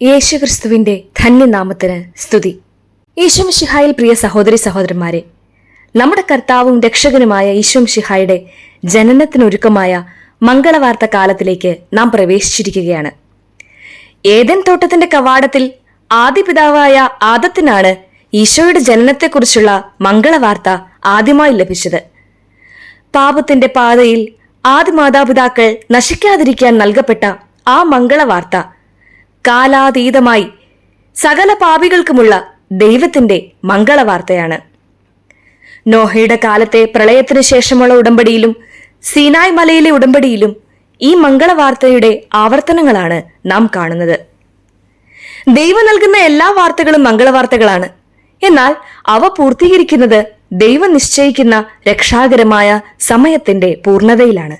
യേശുക്രിസ്തുവിന്റെ ധന്യനാമത്തിന് സ്തുതി. ഈശ്വംഷിഹായിൽ പ്രിയ സഹോദരി സഹോദരന്മാരെ നമ്മുടെ കർത്താവും രക്ഷകനുമായ ഈശ്വംഷിഹായുടെ ജനനത്തിനൊരുക്കമായ മംഗളവാർത്ത കാലത്തിലേക്ക് നാം പ്രവേശിച്ചിരിക്കുകയാണ്. ഏതൻ തോട്ടത്തിന്റെ കവാടത്തിൽ ആദിപിതാവായ ആദത്തിനാണ് ഈശോയുടെ ജനനത്തെക്കുറിച്ചുള്ള മംഗളവാർത്ത ആദ്യമായി ലഭിച്ചത്. പാപത്തിന്റെ പാതയിൽ ആദ്യ മാതാപിതാക്കൾ നശിക്കാതിരിക്കാൻ നൽകപ്പെട്ട ആ മംഗളവാർത്ത കാലാതീതമായി സകല പാപികൾക്കുമുള്ള ദൈവത്തിന്റെ മംഗളവാർത്തയാണ്. നോഹയുടെ കാലത്തെ പ്രളയത്തിനു ശേഷമുള്ള ഉടമ്പടിയിലും സീനായ് മലയിലെ ഉടമ്പടിയിലും ഈ മംഗളവാർത്തയുടെ ആവർത്തനങ്ങളാണ് നാം കാണുന്നത്. ദൈവം നൽകുന്ന എല്ലാ വാർത്തകളും മംഗളവാർത്തകളാണ്. എന്നാൽ അവ പൂർത്തീകരിക്കുന്നത് ദൈവം നിശ്ചയിക്കുന്ന രക്ഷാകരമായ സമയത്തിന്റെ പൂർണതയിലാണ്.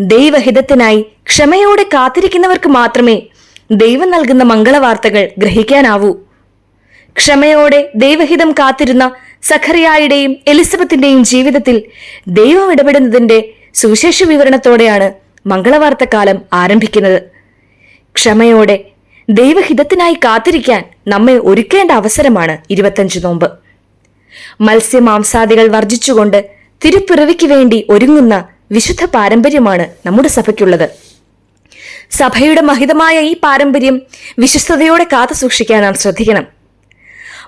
ദൈവഹിതത്തിനായി ക്ഷമയോടെ കാത്തിരിക്കുന്നവർക്ക് മാത്രമേ ദൈവം നൽകുന്ന മംഗളവാർത്തകൾ ഗ്രഹിക്കാനാവൂ. ക്ഷമയോടെ ദൈവഹിതം കാത്തിരുന്ന സഖറിയായുടെയും എലിസബത്തിന്റെയും ജീവിതത്തിൽ ദൈവം ഇടപെടുന്നതിന്റെ സുവിശേഷ വിവരണത്തോടെയാണ് മംഗളവാർത്തക്കാലം ആരംഭിക്കുന്നത്. ക്ഷമയോടെ ദൈവഹിതത്തിനായി കാത്തിരിക്കാൻ നമ്മെ ഒരുക്കേണ്ട അവസരമാണ് ഇരുപത്തഞ്ച് നോമ്പ്. മത്സ്യമാംസാദികൾ വർജിച്ചുകൊണ്ട് തിരുപ്പിറവിക്ക് വേണ്ടി ഒരുങ്ങുന്ന വിശുദ്ധ പാരമ്പര്യമാണ് നമ്മുടെ സഭയ്ക്കുള്ളത്. സഭയുടെ മഹിതമായ ഈ പാരമ്പര്യം വിശ്വസ്തയോടെ കാത്തു സൂക്ഷിക്കാൻ നാം ശ്രദ്ധിക്കണം.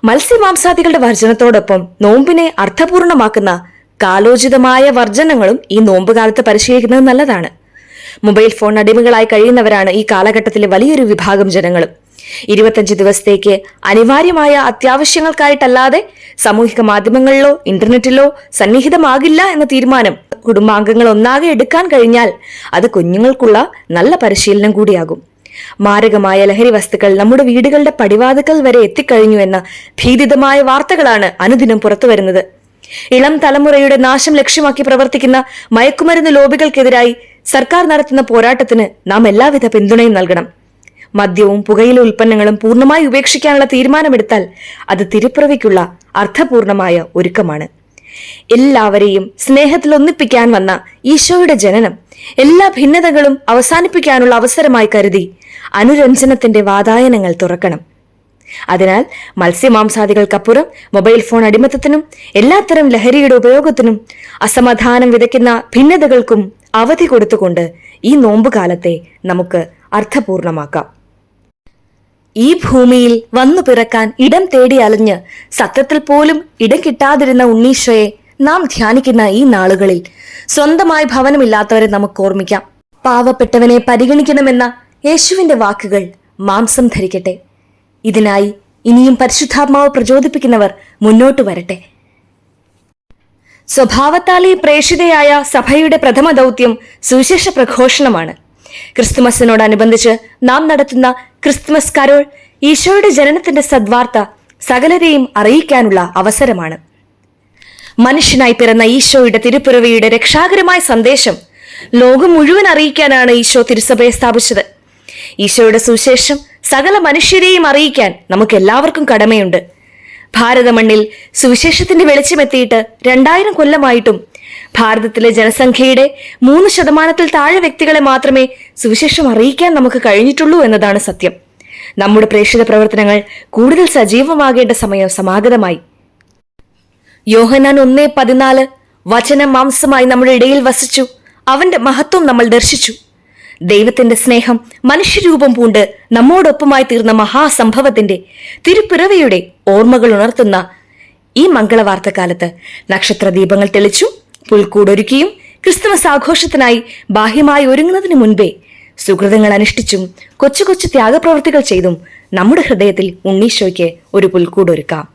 മത്സ്യമാംസാദികളുടെ വർജനത്തോടൊപ്പം നോമ്പിനെ അർത്ഥപൂർണമാക്കുന്ന കാലോചിതമായ വർജനങ്ങളും ഈ നോമ്പ് നോമ്പുകാലത്ത് പരിശീലിക്കുന്നത് നല്ലതാണ്. മൊബൈൽ ഫോൺ അടിമകളായി കഴിയുന്നവരാണ് ഈ കാലഘട്ടത്തിലെ വലിയൊരു വിഭാഗം ജനങ്ങളും. ഇരുപത്തഞ്ച് ദിവസത്തേക്ക് അനിവാര്യമായ അത്യാവശ്യങ്ങൾക്കായിട്ടല്ലാതെ സാമൂഹിക മാധ്യമങ്ങളിലോ ഇന്റർനെറ്റിലോ സന്നിഹിതമാകില്ല എന്ന തീരുമാനം കുടുംബാംഗങ്ങൾ ഒന്നാകെ എടുക്കാൻ കഴിഞ്ഞാൽ അത് കുഞ്ഞുങ്ങൾക്കുള്ള നല്ല പരിശീലനം കൂടിയാകും. മാരകമായ ലഹരി വസ്തുക്കൾ നമ്മുടെ വീടുകളുടെ പടിവാതുക്കൾ വരെ എത്തിക്കഴിഞ്ഞു എന്ന ഭീതിതമായ വാർത്തകളാണ് അനുദിനം പുറത്തുവരുന്നത് ഇളം തലമുറയുടെ നാശം ലക്ഷ്യമാക്കി പ്രവർത്തിക്കുന്ന മയക്കുമരുന്ന് ലോബികൾക്കെതിരായി സർക്കാർ നടത്തുന്ന പോരാട്ടത്തിന് നാം എല്ലാവിധ പിന്തുണയും നൽകണം. മദ്യവും പുകയില ഉൽപ്പന്നങ്ങളും പൂർണമായി ഉപേക്ഷിക്കാനുള്ള തീരുമാനമെടുത്താൽ അത് തിരുപ്പിറവിക്കുള്ള അർത്ഥപൂർണമായ ഒരുക്കമാണ്. എല്ലാവരെയും സ്നേഹത്തിൽ ഒന്നിപ്പിക്കാൻ വന്ന ഈശോയുടെ ജനനം എല്ലാ ഭിന്നതകളും അവസാനിപ്പിക്കാനുള്ള അവസരമായി കരുതി അനുരഞ്ജനത്തിന്റെ വാതായനങ്ങൾ തുറക്കണം. അതിനാൽ മത്സ്യമാംസാദികൾക്കപ്പുറം മൊബൈൽ ഫോൺ അടിമത്തത്തിനും എല്ലാത്തരം ലഹരിയുടെ ഉപയോഗത്തിനും അസമാധാനം വിതയ്ക്കുന്ന ഭിന്നതകൾക്കും അവധി കൊടുത്തുകൊണ്ട് ഈ നോമ്പുകാലത്തെ നമുക്ക് അർത്ഥപൂർണമാക്കാം. ഈ ഭൂമിയിൽ വന്നു പിറക്കാൻ ഇടം തേടി അലഞ്ഞ് സത്യത്തിൽ പോലും ഇടം കിട്ടാതിരുന്ന ഉണ്ണീശോയെ നാം ധ്യാനിക്കുന്ന ഈ നാളുകളിൽ സ്വന്തമായി ഭവനമില്ലാത്തവരെ നമുക്ക് ഓർമ്മിക്കാം. പാവപ്പെട്ടവനെ പരിഗണിക്കണമെന്ന യേശുവിന്റെ വാക്കുകൾ മാംസം ധരിക്കട്ടെ. ഇതിനായി ഇനിയും പരിശുദ്ധാത്മാവ് പ്രചോദിപ്പിക്കുന്നവർ മുന്നോട്ട് വരട്ടെ. സ്വഭാവത്താലേ പ്രേഷിതയായ സഭയുടെ പ്രഥമ ദൗത്യം സുവിശേഷ പ്രഘോഷണമാണ്. ക്രിസ്തുമസിനോടനുബന്ധിച്ച് നാം നടത്തുന്ന ക്രിസ്തുമസ് കരോൾ ഈശോയുടെ ജനനത്തിന്റെ സദ്വാർത്ത സകലരെയും അറിയിക്കാനുള്ള അവസരമാണ്. മനുഷ്യനായി പിറന്ന ഈശോയുടെ തിരുപ്പിറവിയുടെ രക്ഷാകരമായ സന്ദേശം ലോകം മുഴുവൻ അറിയിക്കാനാണ് ഈശോ തിരുസഭയെ സ്ഥാപിച്ചത്. ഈശോയുടെ സുശേഷം സകല മനുഷ്യരെയും അറിയിക്കാൻ നമുക്ക് എല്ലാവർക്കും കടമയുണ്ട്. ഭാരതമണ്ണിൽ സുവിശേഷത്തിന്റെ വെളിച്ചമെത്തിയിട്ട് രണ്ടായിരം കൊല്ലമായിട്ടും ഭാരതത്തിലെ ജനസംഖ്യയുടെ മൂന്ന് ശതമാനത്തിൽ താഴെ വ്യക്തികളെ മാത്രമേ സുവിശേഷം അറിയിക്കാൻ നമുക്ക് കഴിഞ്ഞിട്ടുള്ളൂ എന്നതാണ് സത്യം. നമ്മുടെ പ്രേക്ഷിത പ്രവർത്തനങ്ങൾ കൂടുതൽ സജീവമാകേണ്ട സമയം സമാഗതമായി. യോഹനാൻ ഒന്നേ പതിനാല് വചന മാംസമായി നമ്മുടെ ഇടയിൽ വസിച്ചു. അവന്റെ മഹത്വം നമ്മൾ ദർശിച്ചു. ദൈവത്തിന്റെ സ്നേഹം മനുഷ്യരൂപം പൂണ്ട് നമ്മോടൊപ്പമായി തീർന്ന മഹാസംഭവത്തിന്റെ തിരുപ്പിറവിയുടെ ഓർമ്മകൾ ഉണർത്തുന്ന ഈ മംഗളവാർത്തക്കാലത്ത് നക്ഷത്ര ദീപങ്ങൾ തെളിച്ചും പുൽക്കൂടൊരുക്കിയും ക്രിസ്തുമസ് ആഘോഷത്തിനായി ബാഹ്യമായി ഒരുങ്ങുന്നതിനു മുൻപേ സുഹൃതങ്ങൾ അനുഷ്ഠിച്ചും കൊച്ചു കൊച്ചു ത്യാഗപ്രവൃത്തികൾ ചെയ്തും നമ്മുടെ ഹൃദയത്തിൽ ഉണ്ണീശോയ്ക്ക് ഒരു പുൽക്കൂടൊരുക്കാം.